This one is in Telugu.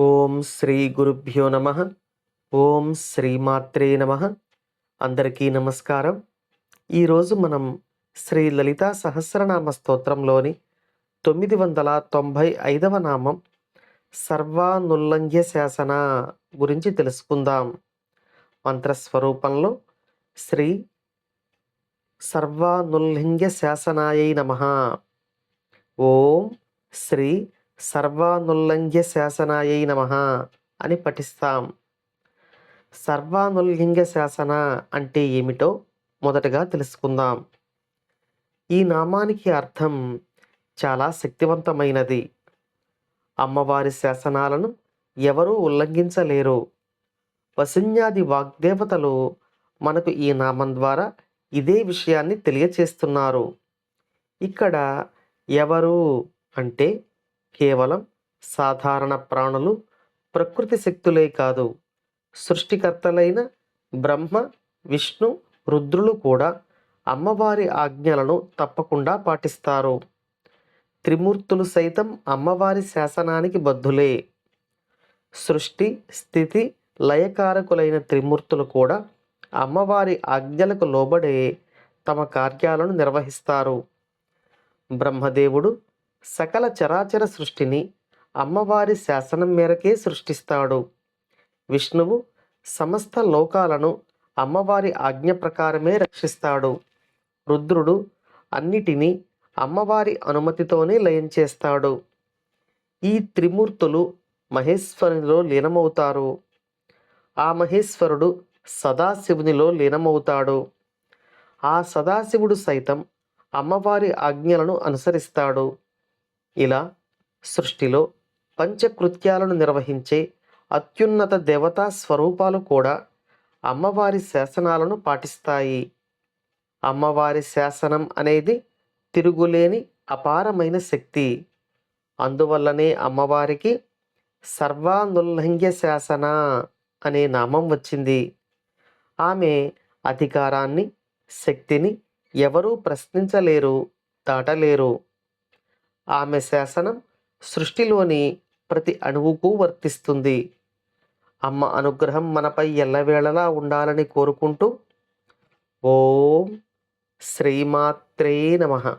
ఓం శ్రీ గురుభ్యో నమ. ఓం శ్రీమాత్రే నమ. అందరికీ నమస్కారం. ఈరోజు మనం శ్రీ లలితా సహస్రనామ స్తోత్రంలోని తొమ్మిది వందల తొంభై ఐదవ నామం సర్వానుల్లంఘ్య శాసన గురించి తెలుసుకుందాం. మంత్రస్వరూపంలో శ్రీ సర్వానుల్లింగ్య శాసనాయై నమ. ఓం శ్రీ సర్వానుల్లంఘ్య శాసనాయై నమ అని పఠిస్తాం. సర్వానుల్లింగ శాసన అంటే ఏమిటో మొదటగా తెలుసుకుందాం. ఈ నామానికి అర్థం చాలా శక్తివంతమైనది. అమ్మవారి శాసనాలను ఎవరూ ఉల్లంఘించలేరు. వసిన్యాది వాగ్దేవతలు మనకు ఈ నామం ద్వారా ఇదే విషయాన్ని తెలియచేస్తున్నారు. ఇక్కడ ఎవరు అంటే కేవలం సాధారణ ప్రాణులు ప్రకృతి శక్తులే కాదు సృష్టికర్తలైన బ్రహ్మ విష్ణు రుద్రులు కూడా అమ్మవారి ఆజ్ఞలను తప్పకుండా పాటిస్తారు. త్రిమూర్తులు సైతం అమ్మవారి శాసనానికి బద్ధులే. సృష్టి స్థితి లయకారకులైన త్రిమూర్తులు కూడా అమ్మవారి ఆజ్ఞలకు లోబడే తమ కార్యాలను నిర్వహిస్తారు. బ్రహ్మదేవుడు సకల చరాచర సృష్టిని అమ్మవారి శాసనం మేరకే సృష్టిస్తాడు. విష్ణువు సమస్త లోకాలను అమ్మవారి ఆజ్ఞ ప్రకారమే రక్షిస్తాడు. రుద్రుడు అన్నిటినీ అమ్మవారి అనుమతితోనే లయం చేస్తాడు. ఈ త్రిమూర్తులు మహేశ్వరునిలో లీనమవుతారు. ఆ మహేశ్వరుడు సదాశివునిలో లీనమవుతాడు. ఆ సదాశివుడు సైతం అమ్మవారి ఆజ్ఞలను అనుసరిస్తాడు. ఇలా సృష్టిలో పంచకృత్యాలను నిర్వహించే అత్యున్నత దేవతా స్వరూపాలు కూడా అమ్మవారి శాసనాలను పాటిస్తాయి. అమ్మవారి శాసనం అనేది తిరుగులేని అపారమైన శక్తి. అందువల్లనే అమ్మవారికి సర్వానుల్లంఘ్య శాసన అనే నామం వచ్చింది. ఆమె అధికారాన్ని శక్తిని ఎవరూ ప్రశ్నించలేరు దాటలేరు. ఆమె శాసనం సృష్టిలోని ప్రతి అణువుకు వర్తిస్తుంది. అమ్మ అనుగ్రహం మనపై ఎల్లవేళలా ఉండాలని కోరుకుంటూ ఓం శ్రీమాత్రే నమః.